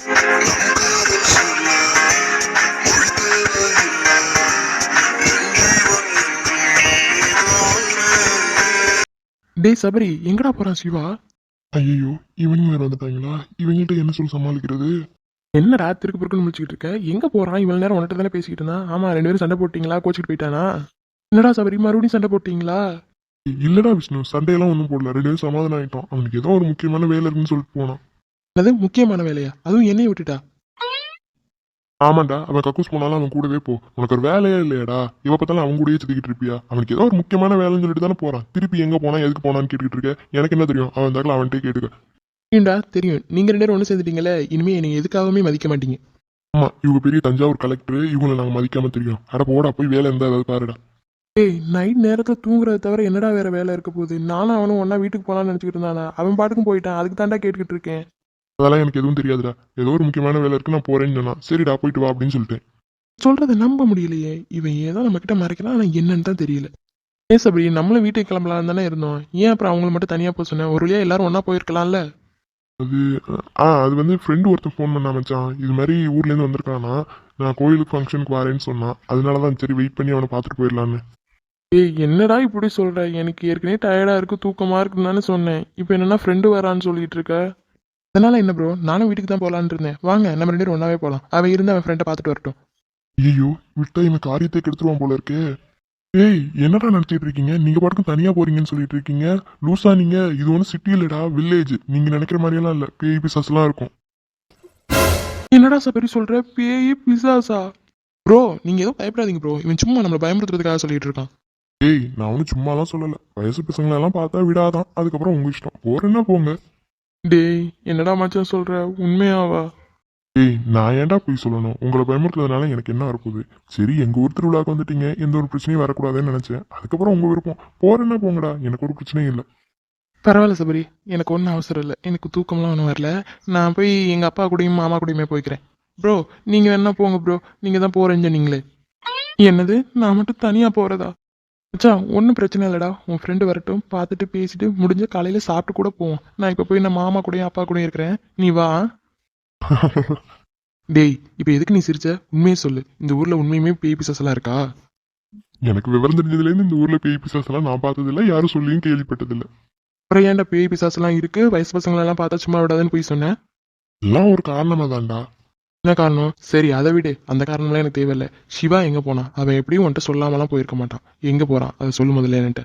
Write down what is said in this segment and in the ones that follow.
டேய் சபரி எங்கடா போறான் சிவா? ஐயோ இவங்க வேற வந்துட்டாங்களா? இவங்ககிட்ட என்ன சொல்லி சமாளிக்கிறது? என்னடா திருக்கு பிறகுன்னு முடிச்சுக்கிட்டு இருக்க? எங்க போறான்? இவ்வளவு நேரம் உன்கிட்ட தானே பேசிக்கிட்டு இருந்தான். ஆமா ரெண்டு பேரும் சண்டை போட்டீங்களா? கோச்சிட்டு போயிட்டானா? என்னடா சபரி மறுபடியும் சண்டை போட்டீங்களா? இல்லடா விஷ்ணு சண்டையெல்லாம் ஒன்றும் போடல. ரெண்டு பேரும் சமாதானம் ஆயிட்டோம். அவனுக்கு ஏதோ ஒரு முக்கியமான வேலை இருக்குன்னு சொல்லிட்டு போனான். அது முக்கியமான வேலையா? அதுவும் என்னைய விட்டுட்டா? ஆமாண்டா அவன் கக்கூஸ் போனாலும் அவன் கூடவே போ. உனக்கு ஒரு வேலையே இல்லையாடா. இவ பார்த்தாலும் அவன் கூடயே சுத்திக்கிட்டு இருப்பியா? அவனுக்கு ஏதோ ஒரு முக்கியமான வேலைன்னு சொல்லிட்டு தானே போறான். திருப்பி எங்க போனா எதுக்கு போனான்னு கேட்டுக்கிட்டு இருக்க? எனக்கு என்ன தெரியும்? அவன் தாக்கல அவன்கிட்ட கேட்டுக்க. ஏண்டா தெரியும். நீங்க ரெண்டு பேரும் ஒண்ணு சேர்ந்துட்டீங்களே இனிமே என்னை எதுக்காகவுமே மதிக்க மாட்டீங்க. ஆமா இவங்க பெரிய தஞ்சாவூர் கலெக்டர் இவங்களை நாங்க மதிக்காம தெரியும். அட போடா போய் வேலை இருந்தா ஏதாவது பாருடா. ஏய் நைட் நேரத்துல தூங்குறத தவிர என்னடா வேற வேலை இருக்க போகுது? நானும் அவனும் ஒண்ணா வீட்டுக்கு போலாம்னு நினைச்சுக்கிட்டு இருந்தானா? அவன் பாட்டுக்கும் போயிட்டான். அதுக்கு தாண்டா கேட்டுக்கிட்டு இருக்கேன். அதெல்லாம் எனக்கு எதுவும் தெரியாதுடா. ஏதோ ஒரு முக்கியமான வேலை இருக்கு நான் போறேன்னு சொன்னான். சரிடா போயிட்டு வா அப்படின்னு சொல்லிட்டேன் சொல்றதை நம்ப முடியலையே. இவன் ஏதோ நம்ம கிட்ட மறைக்கலாம் ஆனா என்னன்னு தான் தெரியல. ஏ சபரி நம்மளும் வீட்டுக்கு கிளம்பலாம் தானே இருந்தோம். ஏன் அப்புறம் அவங்கள மட்டும் தனியா போக சொன்னேன் ஒரு வழியா எல்லாரும் ஒண்ணா போயிருக்கலாம்ல? அது ஆ அது வந்து ஃப்ரெண்டு ஒருத்தன் ஃபோன் பண்ணா மச்சான். இது மாதிரி ஊர்லேருந்து வந்திருக்கானா? நான் கோயிலுக்கு ஃபங்க்ஷனுக்கு வரேன்னு சொன்னான். அதனால தான் சரி வெயிட் பண்ணி அவனை பார்த்துட்டு போயிடலான்னு. ஏய் என்னடா இப்படி சொல்ற? எனக்கு ஏற்கனவே டயர்டா இருக்கு தூக்கமா இருக்குன்னு தானே சொன்னேன். இப்போ என்னன்னா ஃப்ரெண்டு வரான்னு சொல்லிட்டு இருக்க? அதனால என்ன ப்ரோ நானும் வீட்டுக்கு தான் போலான்னு இருந்தேன். வாங்க நம்ம ரெண்டு பேரும் ஒன்னாவே போலாம். அவன் இருந்து அவன் ஃப்ரெண்டை பார்த்துட்டு வரட்டும். ஐயோ விட்டா இவன் காரியத்தை கெடுத்துருவான் போல இருக்கே. ஏய் என்னடா நினைச்சிட்டு இருக்கீங்க? நீங்க பாட்டுக்கும் தனியா போறீங்கன்னு சொல்லிட்டு இருக்கீங்க. லூசா நீங்க. இது ஒன்றும் சிட்டி இல்லடா வில்லேஜ் நீங்க நினைக்கிற மாதிரியெல்லாம் இல்ல. பேய் பிசாஸ்லாம் இருக்கும். என்னடா சபரி சொல்ற? பேய் பிசாசா? ப்ரோ நீங்க எதுவும் பயப்படாதீங்க ப்ரோ இவன் சும்மா நம்மளை பயமுறுத்துறதுக்காக சொல்லிட்டு இருக்கான். ஏய் நான் ஒன்றும் சும்மாலாம் சொல்லல. வயசு பசங்களெல்லாம் பார்த்தா விடாதான். அதுக்கப்புறம் உங்க இஷ்டம். போறேன்னா போங்க. டேய் என்னடா மச்சான் சொல்ற? உண்மையாவா? ஏய் நான் ஏன்டா போய் சொல்லணும்? உங்களை பயமுறுத்துறதுனால எனக்கு என்ன வரப்போகுது சரி எங்க ஊர் திருவிழாக்கு வந்துட்டீங்க. எந்த ஒரு பிரச்சனையும் வரக்கூடாதுன்னு நினைச்சேன். அதுக்கப்புறம் உங்க விருப்பம். போறேன்னா போங்கடா. எனக்கு ஒரு பிரச்சனையும் இல்லை. பரவாயில்ல சபரி. எனக்கு ஒன்றும் அவசரம் இல்லை. எனக்கு தூக்கம்லாம் ஒன்றும் வரல. நான் போய் எங்கள் அப்பா கூடயும் மாமா கூடயுமே போய்க்கிறேன். ப்ரோ நீங்கள் வேணா போங்க ப்ரோ. நீங்கள் தான் போகிறேன்னு சொன்னீங்களே. என்னது? நான் மட்டும் தனியாக போகிறதா மச்சான் ஒன்றும் பிரச்சனை இல்லைடா. உன் ஃப்ரெண்டு வரட்டும். பார்த்துட்டு பேசிட்டு முடிஞ்ச காலையில் சாப்பிட்டு கூட போவோம். நான் இப்போ போய் நான் மாமா கூடயும் அப்பா கூடயும் இருக்கிறேன். நீ வா. டேய் இப்போ எதுக்கு நீ சிரிச்ச? உண்மையை சொல்லு. இந்த ஊரில் உண்மையுமே பேய் பிசாசெல்லாம் இருக்கா? எனக்கு விவரம் தெரிஞ்சதுலேருந்து இந்த ஊர்ல பேய் பிசாசெல்லாம் நான் பார்த்ததில்ல. யாரும் சொல்லியும் கேள்விப்பட்டதில்ல. அப்புறம் ஏன்டா பேய் பிசாசெல்லாம் இருக்கு? வயசு பசங்களெல்லாம் பார்த்தா சும்மா விடாதுன்னு போய் சொன்னேன் எல்லாம் ஒரு காரணமா தான்டா என்ன காரணம்? சரி அதை விடு. அந்த காரணம்லாம் எனக்கு தேவையில்ல. சிவா எங்க போனான் அவன் எப்படியும் உன்ட்ட சொல்லாமலாம் போயிருக்க மாட்டான். எங்க போறான்? அதை சொல்லு முதல்ல என்கிட்ட.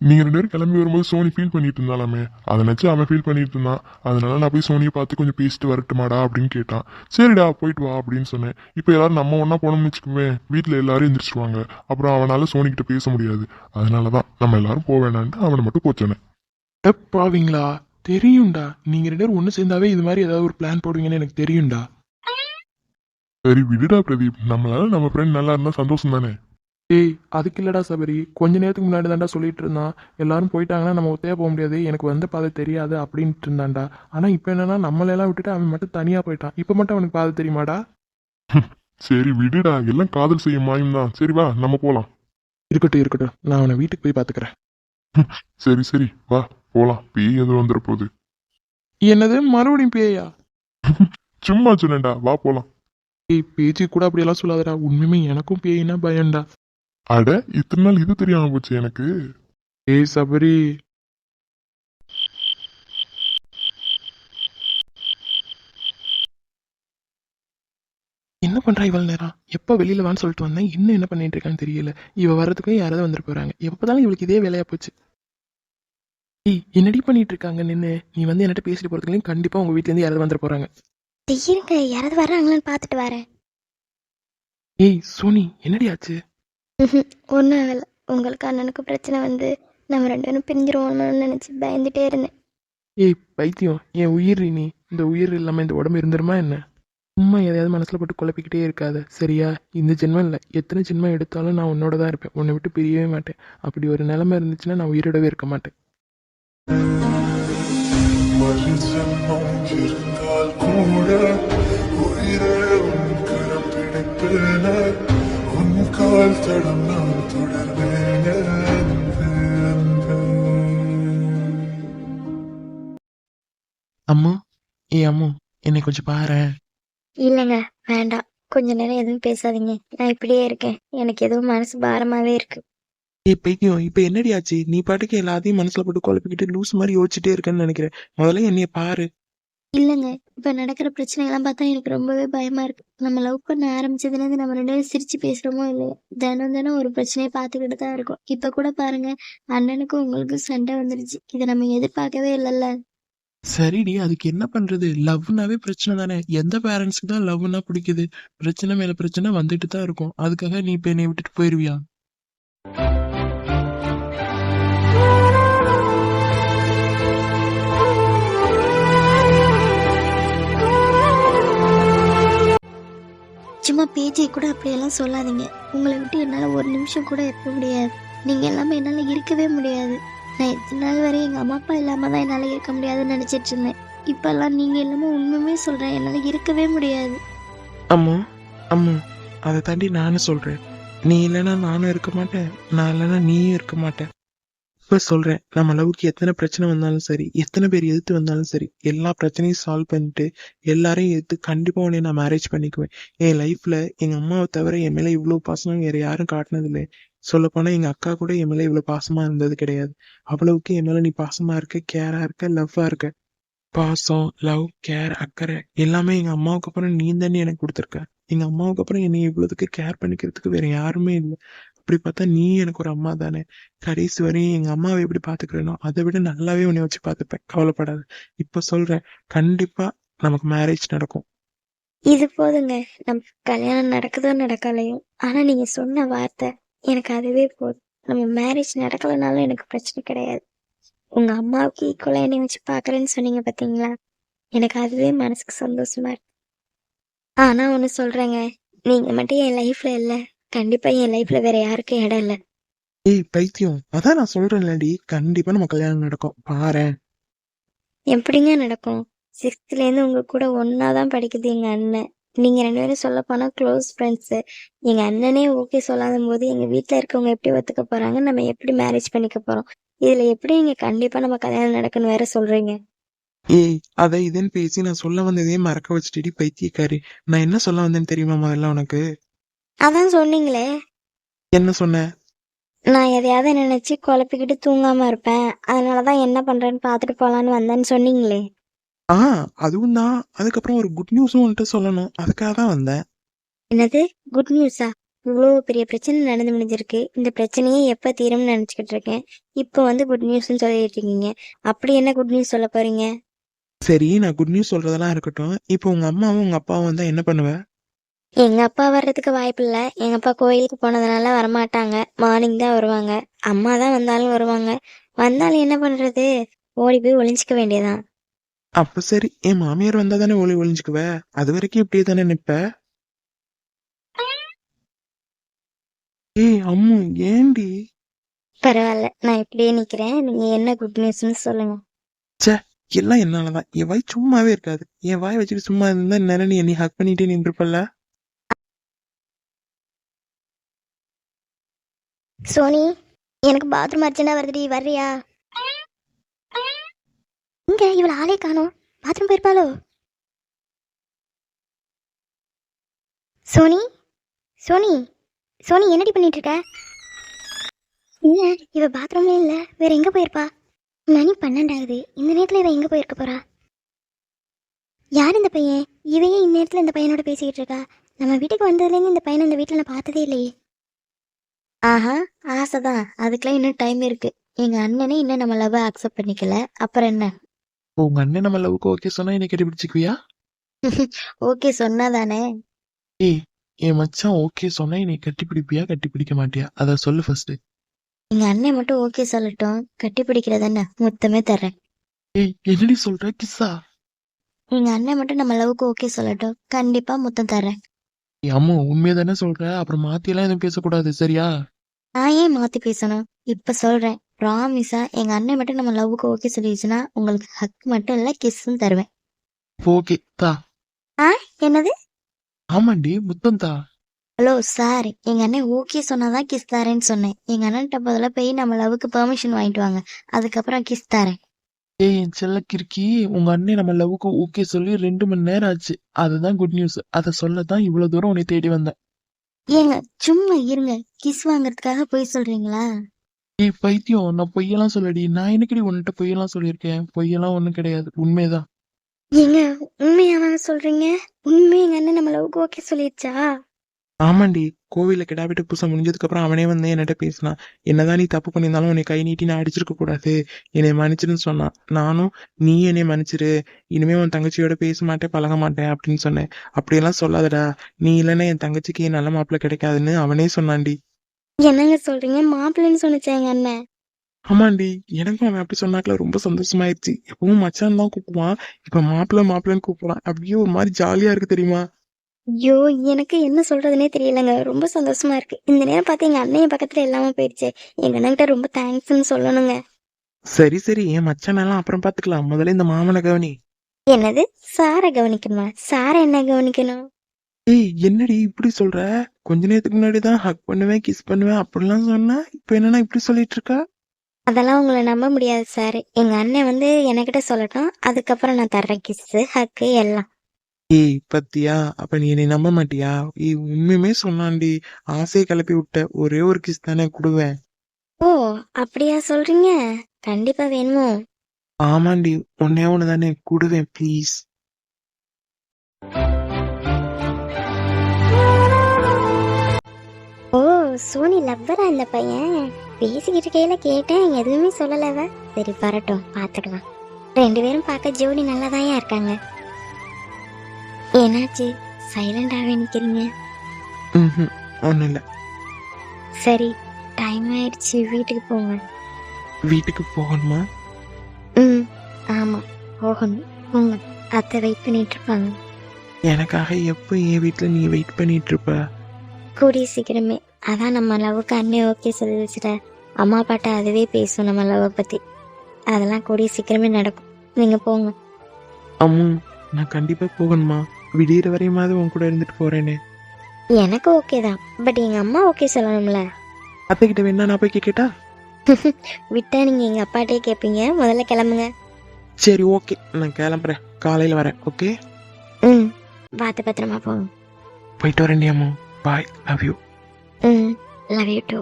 நீங்க ரெண்டு பேரும் கிளம்பி வரும்போது சோனி ஃபீல் பண்ணிட்டு இருந்தாலாமே? அதை நினைச்சு அவன் ஃபீல் பண்ணிட்டு இருந்தான். அதனால நான் போய் சோனியை பார்த்து கொஞ்சம் பேசிட்டு வரட்டுமாடா அப்படின்னு கேட்டான். சரிடா போயிட்டு வா அப்படின்னு சொன்னேன். இப்போ எல்லாரும் நம்ம ஒண்ணா போனோம்னு வச்சுக்கோமே வீட்டில் எல்லாரும் எந்திரிச்சிருவாங்க. அப்புறம் அவனால சோனி கிட்ட பேச முடியாது. அதனால தான் நம்ம எல்லாரும் போக வேணான்ட்டு அவனை மட்டும் போச்சோன்னேன் பாவீங்களா தெரியும்டா. நீங்க ரெண்டு பேரும் ஒண்ணு சேர்ந்தாவே இது மாதிரி ஏதாவது ஒரு பிளான் போடுவீங்கன்னு எனக்கு தெரியும்டா. சரி விடுடா பிரதீப். நம்மளால நம்ம ஃப்ரெண்ட் நல்லா இருந்தா சந்தோஷம் தானே ஏய் அதுக்கு இல்லடா சபரி. கொஞ்ச நேரத்துக்கு முன்னாடி தான்டா சொல்லிட்டு இருந்தான். எல்லாரும் போயிட்டாங்கன்னா நம்ம ஒத்தையா போக முடியாது. எனக்கு வந்த பாதை தெரியாது அப்படின்ட்டு இருந்தான்டா. ஆனா இப்போ என்னன்னா நம்மளெல்லாம் விட்டுட்டு அவன் மட்டும் தனியா போயிட்டான். இப்போ மட்டும் அவனுக்கு பாதை தெரியுமாடா? சரி விடுடா. எல்லாம் காதல் செய்யும் மாயம் தான். சரி வா நம்ம போலாம். இருக்கட்டும் இருக்கட்டும். நான் அவனை வீட்டுக்கு போய் பாத்துக்கிறேன். சரி சரி. வா போலாம். பேய் எதுவும் வந்துட போகுது. என்னது? மறுபடியும் பேயா? சும்மா சொன்னேன்டா. வா போலாம். ஏய் பேச்சு கூட அப்படியெல்லாம் சொல்லாதடா. உண்மையுமே எனக்கும் பேயினா பயம்டா. அட இத்தனை நாள் இது தெரியாம போச்சு எனக்கு. ஏய் சபரி. என்ன பண்றா இவ்வளவு நேரம்? எப்ப வெளியில வான்னு சொல்லிட்டு வந்தேன். இன்னும் என்ன பண்ணிட்டு இருக்கான்னு தெரியல. இவ வர்றதுக்குள்ளே யாராவது வந்துட்டு போறாங்க. எப்பதாலும் இவளுக்கு இதே வேலையா போச்சு. ஏய் என்னடி பண்ணிட்டு இருக்காங்க நின்னு? நீ வந்து என்கிட்ட பேசிட்டு போறதுக்குள்ளேயும் கண்டிப்பா உங்க வீட்ல இருந்து யாராவது வந்துட்டு போறாங்க. இருங்க யாராவது வர்றாங்களான்னு பார்த்துட்டு வரேன். ஏய் சோனி என்னடி ஆச்சு? ஒன்றும் ஆகலை. உங்களுக்கு அண்ணனுக்கு பிரச்சனை வந்து நம்ம ரெண்டு பேரும் பிரிஞ்சிருவோம்னு நினச்சி பயந்துட்டே இருந்தேன். ஏய் பைத்தியம் என் உயிர் நீ இந்த உயிர் இல்லாம இந்த உடம்பு இருந்துருமா என்ன? சும்மா எதையாவது மனசுல போட்டு குழப்பிக்கிட்டே இருக்காத சரியா? இந்த ஜென்மம் இல்லை. எத்தனை ஜென்மம் எடுத்தாலும் நான் உன்னோட தான் இருப்பேன். உன்னை விட்டு பிரியவே மாட்டேன். அப்படி ஒரு நிலைமை இருந்துச்சுன்னா நான் உயிரோடவே இருக்க மாட்டேன். மறுஜன்மம் இருந்தால் கூட உயிரே உன் கரம் பிடிப்பேன உன் கால் தடம் நான் தொடர்வேன் அன்பே, அம்மா ஏ அம்மா என்னை கொஞ்சம் பாரு. இல்லைங்க வேண்டாம். கொஞ்ச நேரம் எதுவும் பேசாதீங்க. நான் இப்படியே இருக்கேன். எனக்கு எதுவும் மனசு பாரமாவே இருக்கு. பைத்தியம் இப்ப என்னடி ஆச்சு நீ பாட்டுக்கு எல்லாத்தையும் மனசுல போட்டு குழப்பிக்கிட்டு லூஸ் மாதிரி யோசிச்சுட்டே இருக்கேன்னு நினைக்கிறேன். முதல்ல என்னைய பாரு. இல்லைங்க. இப்ப நடக்கிற பிரச்சனைகள்லாம் பார்த்தா எனக்கு ரொம்பவே பயமா இருக்கு. நம்ம லவ் பண்ண ஆரம்பிச்சதுல இருந்து நம்ம ரெண்டு பேரும் சிரிச்சு பேசுறோமோ இல்லையோ தினம் தினம் ஒரு பிரச்சனையை பார்த்துக்கிட்டு தான் இருக்கோம். இப்ப கூட பாருங்க அண்ணனுக்கும் உங்களுக்கும் சண்டை வந்துருச்சு. இதை நம்ம எதிர்பார்க்கவே இல்லைல்ல. சரிடி அதுக்கு என்ன பண்றது? லவ்னாவே பிரச்சனை தானே. எந்த பேரண்ட்ஸ்க்கு தான் லவ்னா பிடிக்குது? பிரச்சனை மேல பிரச்சனை வந்துட்டு தான் இருக்கும். அதுக்காக நீ இப்ப என்னை விட்டுட்டு போயிருவியா? சும்மா பேச்சை கூட அப்படியெல்லாம் சொல்லாதீங்க. உங்களை விட்டு என்னால் ஒரு நிமிஷம் கூட இருக்க முடியாது. நீங்கள் எல்லாமே என்னால் இருக்கவே முடியாது. நான் எத்தனை நாள் வரை எங்கள் அம்மா அப்பா இல்லாமல் தான் என்னால் இருக்க முடியாதுன்னு நினச்சிட்டு இருந்தேன். இப்போல்லாம் நீங்கள் எல்லாமே உண்மையுமே சொல்கிறேன் என்னால் இருக்கவே முடியாது. அம்மா அம்மா அதை தாண்டி நானும் சொல்கிறேன் நீ இல்லைன்னா நானும் இருக்க மாட்டேன். நான் இல்லைன்னா நீயும் இருக்க மாட்டேன். இப்ப சொல்றேன் நம்ம லவ்க்கு எத்தனை பிரச்சனை வந்தாலும் சரி எத்தனை பேர் எதிர்த்து வந்தாலும் சரி எல்லா பிரச்சனையும் சால்வ் பண்ணிட்டு எல்லாரையும் எதிர்த்து கண்டிப்பா உன்னை நான் மேரேஜ் பண்ணிக்குவேன். என் லைஃப்ல எங்க அம்மாவை தவிர என் மேல இவ்வளவு பாசம் வேற யாரும் காட்டினது இல்லை சொல்ல போனா எங்க அக்கா கூட என் மேல இவ்வளவு பாசமா இருந்தது கிடையாது. அவ்வளவுக்கு என் மேல நீ பாசமா இருக்க கேரா இருக்க லவ்வா இருக்க. பாசம் லவ் கேர் அக்கறை எல்லாமே எங்க அம்மாவுக்கு அப்புறம் நீ தானே எனக்கு கொடுத்துருக்க. எங்க அம்மாவுக்கு அப்புறம் என்னை இவ்வளவுக்கு கேர் பண்ணிக்கிறதுக்கு வேற யாருமே இல்லை. அப்படி பார்த்தா நீ எனக்கு ஒரு அம்மா தானே? கடைசி வரையும் எங்கள் அம்மாவை எப்படி பார்த்துக்கிறேனோ அதை விட நல்லாவே உன்னை வச்சு பார்த்துப்பேன். கவலைப்படாது. இப்போ சொல்கிறேன் கண்டிப்பாக நமக்கு மேரேஜ் நடக்கும். இது போதுங்க. நம்ம கல்யாணம் நடக்குதோ நடக்கலையும் ஆனால் நீங்கள் சொன்ன வார்த்தை எனக்கு அதுவே போதும். நம்ம மேரேஜ் நடக்கலைனாலும் எனக்கு பிரச்சனை கிடையாது. உங்கள் அம்மாவுக்கு ஈக்குவலாக என்னை வச்சு பார்க்குறேன்னு சொன்னீங்க பார்த்தீங்களா? எனக்கு அதுவே மனசுக்கு சந்தோஷமா இருக்கு. ஆனால் ஒன்று சொல்கிறேங்க நீங்கள் மட்டும் என் லைஃப்பில் இல்லை. கண்டிப்பாக என் லைஃப்பில் வேற யாருக்கும் இடம் இல்லை. ஏய் பைத்தியம் அதான் நான் சொல்றேன்லடி. கண்டிப்பா நம்ம கல்யாணம் நடக்கும். பாரேன். எப்படிங்க நடக்கும்? சிக்ஸ்த்லேருந்து உங்கள் கூட ஒன்றா தான் படிக்குது எங்கள் அண்ணன். நீங்கள் ரெண்டு பேரும் சொல்ல போனால் க்ளோஸ் ஃப்ரெண்ட்ஸு எங்கள் அண்ணனே ஓகே சொல்லாத போது எங்கள் வீட்டில் இருக்கவங்க எப்படி ஒத்துக்க போகிறாங்க நம்ம எப்படி மேரேஜ் பண்ணிக்க போகிறோம் இதில் எப்படி நீங்கள் கண்டிப்பாக நம்ம கல்யாணம் நடக்குன்னு வேற சொல்கிறீங்க ஏய் அதை இதுன்னு பேசி நான் சொல்ல வந்ததையே மறக்க வச்சுட்டு பைத்தியக்காரி. நான் என்ன சொல்ல வந்தேன்னு தெரியுமா முதல்ல உனக்கு? அதான் சொன்னீங்களே. என்ன சொன்ன? நான் எதையாவது நினச்சி குழப்பிக்கிட்டு தூங்காமல் இருப்பேன். அதனால தான் என்ன பண்ணுறேன்னு பார்த்துட்டு போகலான்னு வந்தேன்னு சொன்னீங்களே. ஆ அதுவும் தான். அதுக்கப்புறம் ஒரு குட் நியூஸும் உன்கிட்ட சொல்லணும். அதுக்காக தான் வந்தேன். என்னது? குட் நியூஸா இவ்வளோ பெரிய பிரச்சனை நடந்து முடிஞ்சிருக்கு. இந்த பிரச்சனையே எப்போ தீரும்னு நினச்சிக்கிட்டு இருக்கேன். இப்போ வந்து குட் நியூஸ்னு சொல்லிட்டு இருக்கீங்க. அப்படி என்ன குட் நியூஸ் சொல்ல போறீங்க? சரி நான் குட் நியூஸ் சொல்றதெல்லாம் இருக்கட்டும். இப்போ உங்க அம்மாவும் உங்க அப்பாவும் வந்தா என்ன பண்ணுவ? எங்க அப்பா வர்றதுக்கு வாய்ப்பு இல்லை. எங்க அப்பா கோயிலுக்கு போனதுனால வரமாட்டாங்க. மார்னிங் தான் வருவாங்க. அம்மா தான் வந்தாலும் வருவாங்க. வந்தாலும் என்ன பண்றது? ஓடி போய் ஒளிஞ்சிக்க வேண்டியதான் அப்ப சரி. என் மாமியார் வந்தா தானே ஒளி ஒளிஞ்சுக்குவ? அது வரைக்கும் இப்படியே தானே நிப்ப? ஏய் அம்மு ஏண்டி? பரவாயில்ல. நான் இப்படியே நிக்கிறேன். நீங்க என்ன குட் நியூஸ்னு சொல்லுங்க. எல்லாம் என்னாலதான். என் வாய் சும்மாவே இருக்காது. என் வாய் வச்சுட்டு சும்மா இருந்தா நேரம் நீ என்னை ஹக் பண்ணிட்டே நின்றுப்பல்ல? சோனி எனக்கு பாத்ரூம் அர்ஜென்டா வருதுடி வர்றியா? இங்க இவள ஆளே காணோம். பாத்ரூம் போயிருப்பாளோ? சோனி சோனி சோனி என்னடி பண்ணிட்டு இருக்க இல்ல இவ பாத்ரூம்ல இல்ல வேற எங்க போயிருப்பா? மணி பன்னெண்டாகுது. இந்த நேரத்துல இவ எங்க போயிருக்க போறா? யார் இந்த பையன்? இவையே இந்த இந்த பையனோட பேசிக்கிட்டு இருக்கா. நம்ம வீட்டுக்கு வந்ததுலேருந்து இந்த பையனை இந்த வீட்டில் நான் பார்த்ததே இல்லையே. ஆஹா ஆசைதான். அதுக்கெல்லாம் இன்னும் டைம் இருக்கு. எங்க அண்ணனே இன்னும் நம்ம லவ் அக்செப்ட் பண்ணிக்கல. அப்புறம் என்ன? உங்க அண்ணன் நம்ம லவ்க்கு ஓகே சொன்னா என்னை கட்டி பிடிச்சிக்குவியா ஓகே சொன்னாதானே? ஏய் என் மச்சான் ஓகே சொன்னா என்னை கட்டி பிடிப்பியா கட்டி பிடிக்க மாட்டியா? அத சொல்லு ஃபர்ஸ்ட் எங்க அண்ணன் மட்டும் ஓகே சொல்லட்டும். கட்டி பிடிக்கிறதானே மொத்தமே தர்றேன். ஏய் என்னடி சொல்ற? கிஸ்ஸா? எங்க அண்ணன் மட்டும் நம்ம லவ்க்கு ஓகே சொல்லட்டும். கண்டிப்பா மொத்தம் தர்றேன். ஏய் அம்மா உண்மையை தானே சொல்ற? அப்புறம் மாத்தி எல்லாம் எதுவும் பேசக்கூடாது சரியா? நான் ஏன் மாத்தி பேசணும்? இப்ப சொல்றேன். ப்ராமிஸா எங்க அண்ணன் மட்டும் நம்ம லவ்வுக்கு ஓகே சொல்லிடுச்சுன்னா உங்களுக்கு ஹக் மட்டும் இல்ல கிஸ்ஸும் தருவேன். ஓகே தா. என்னது? ஆமாண்டி முத்தம் தா. ஹலோ சார் எங்க அண்ணன் ஓகே சொன்னாதான் கிஸ் தரேன்னு சொன்னேன். எங்க அண்ணன்ட்ட பதிலா போய் நம்ம லவ்வுக்கு பெர்மிஷன் வாங்கிட்டு வாங்க. அதுக்கப்புறம் கிஸ் தரேன். ஏய் என் செல்ல கிறுக்கி உங்க அண்ணன் நம்ம லவ்வுக்கு ஓகே சொல்லி ரெண்டு மணி நேரம் ஆச்சு. அதுதான் குட் நியூஸ் அதை சொல்லத்தான் இவ்வளவு தூரம் உன்னை தேடி வந்தேன். ஏங்க சும்மா இருங்க. கிஸ் வாங்குறதுக்காக போய் சொல்றீங்களா? ஏய் பைத்தியம் நான் பொய்யெல்லாம் சொல்லடி நான் என்னக்கடி உன்கிட்ட பொய்யெல்லாம் சொல்லியிருக்கேன்? பொய்யெல்லாம் ஒண்ணும் கிடையாது. உண்மைதான். ஏங்க உண்மையாவாங்க சொல்றீங்க? உண்மை எங்க அண்ணன் நம்ம லவ்க்கு ஓகே சொல்லிடுச்சா ஆமாண்டி கோவில்ல கிடாவிட்டு பூசை முடிஞ்சதுக்கு அப்புறம் அவனே வந்து என்கிட்ட பேசினான். என்னதான் நீ தப்பு பண்ணியிருந்தாலும் உன்னை கை நீட்டி நான் அடிச்சிருக்க கூடாது. என்னை மன்னிச்சிருன்னு சொன்னான். நானும் நீ என்னை மன்னிச்சிரு. இனிமே உன் தங்கச்சியோட பேச மாட்டேன் பழக மாட்டேன் அப்படின்னு சொன்னேன். அப்படியெல்லாம் சொல்லாதடா. நீ இல்லைன்னா என் தங்கச்சிக்கு நல்ல மாப்பிள்ளை கிடைக்காதுன்னு அவனே சொன்னான்டி. என்னங்க சொல்றீங்க? மாப்பிள்ளைன்னு சொன்னிச்சா எங்க அண்ணன் ஆமாண்டி எனக்கும் அவன் அப்படி சொன்னாக்கல. ரொம்ப சந்தோஷமாயிருச்சு. எப்பவும் மச்சான் தான் கூப்பிடுவான். இப்ப மாப்பிள்ளை மாப்பிள்ளைன்னு கூப்பிடுறான். அப்படியே ஒரு மாதிரி ஜாலியா இருக்கு தெரியுமா? ஐயோ எனக்கு என்ன சொல்றதுனே தெரியலங்க. ரொம்ப சந்தோஷமா இருக்கு. இந்த நேரம் பார்த்து எங்க அண்ணன் பக்கத்துல இல்லாம போயிடுச்சு. எங்க அண்ணன்கிட்ட ரொம்ப தேங்க்ஸ்னு சொல்லணுங்க. சரி சரி. என் மச்சானெல்லாம் அப்புறம் பாத்துக்கலாம் முதல்ல இந்த மாமனை கவனி. என்னது? சாரை கவனிக்கணுமா? சாரை என்ன கவனிக்கணும்? ஏய் என்னடி இப்படி சொல்ற? கொஞ்ச நேரத்துக்கு முன்னாடி தான் ஹக் பண்ணுவேன் கிஸ் பண்ணுவேன் அப்படிலாம் சொன்னா இப்ப என்னன்னா இப்படி சொல்லிட்டு இருக்கா? அதெல்லாம் உங்களை நம்ப முடியாது சார். எங்க அண்ணன் வந்து என்கிட்ட சொல்லட்டும். அதுக்கப்புறம் நான் தர்றேன் கிஸ்ஸு ஹக்கு எல்லாம். ஏய் பத்தியா? அப்ப நீ என்னை நம்ப மாட்டியா? ஏய் உண்மையுமே சொன்னான்டி. ஆசையை கிளப்பி விட்ட ஒரே ஒரு கிஸ் தானே கொடுவேன். ஓ அப்படியா சொல்றீங்க? கண்டிப்பா வேணுமோ? ஆமாண்டி ஒன்னே ஒண்ணு தானே கொடுவேன் ப்ளீஸ் ஓ சோனி லவ்வரா இந்த பையன்? பேசிக்கிட்டு இருக்கையில கேட்டேன் எதுவுமே சொல்லலவ. சரி வரட்டும் பாத்துக்கலாம். ரெண்டு பேரும் பார்க்க ஜோடி நல்லாதான் இருக்காங்க. என்னாச்சு? சைலண்டாவே நிக்கிறீங்க. ம் ஒன்றும் இல்லை சரி டைம் ஆயிடுச்சு. வீட்டுக்கு போங்க. வீட்டுக்கு போகணுமா? ம் ஆமா. போகணும். போங்க. அத்தை வெயிட் பண்ணிட்டு இருப்பாங்க எனக்காக எப்போ என் வீட்டில் நீ வெயிட் பண்ணிட்டு இருப்ப கூடிய சீக்கிரமே. அதான் நம்ம லவ்வுக்கு அண்ணே ஓகே சொல்லி வச்சுட்ட. அம்மா அப்பாட்ட அதுவே பேசும் நம்ம லவ்வை பத்தி. அதெல்லாம் கூடிய சீக்கிரமே நடக்கும். நீங்க போங்க. அம்மு நான் கண்டிப்பா போகணுமா? விடியிற வரையுமாவது உன் கூட இருந்துட்டு போறேனே. எனக்கு ஓகே தான். பட் எங்க அம்மா ஓகே சொல்லணும்ல. அத்தைக்கிட்ட வேணா நான் போய் கேட்டா விட்டா நீங்க எங்க அப்பாட்டே கேட்பீங்க முதல்ல கிளம்புங்க. சரி ஓகே நான் கிளம்புறேன். காலையில வரேன் ஓகே ம். பார்த்து பத்திரமா போங்க போயிட்டு வரேன் Ammu. Bye love you hmm. Love you too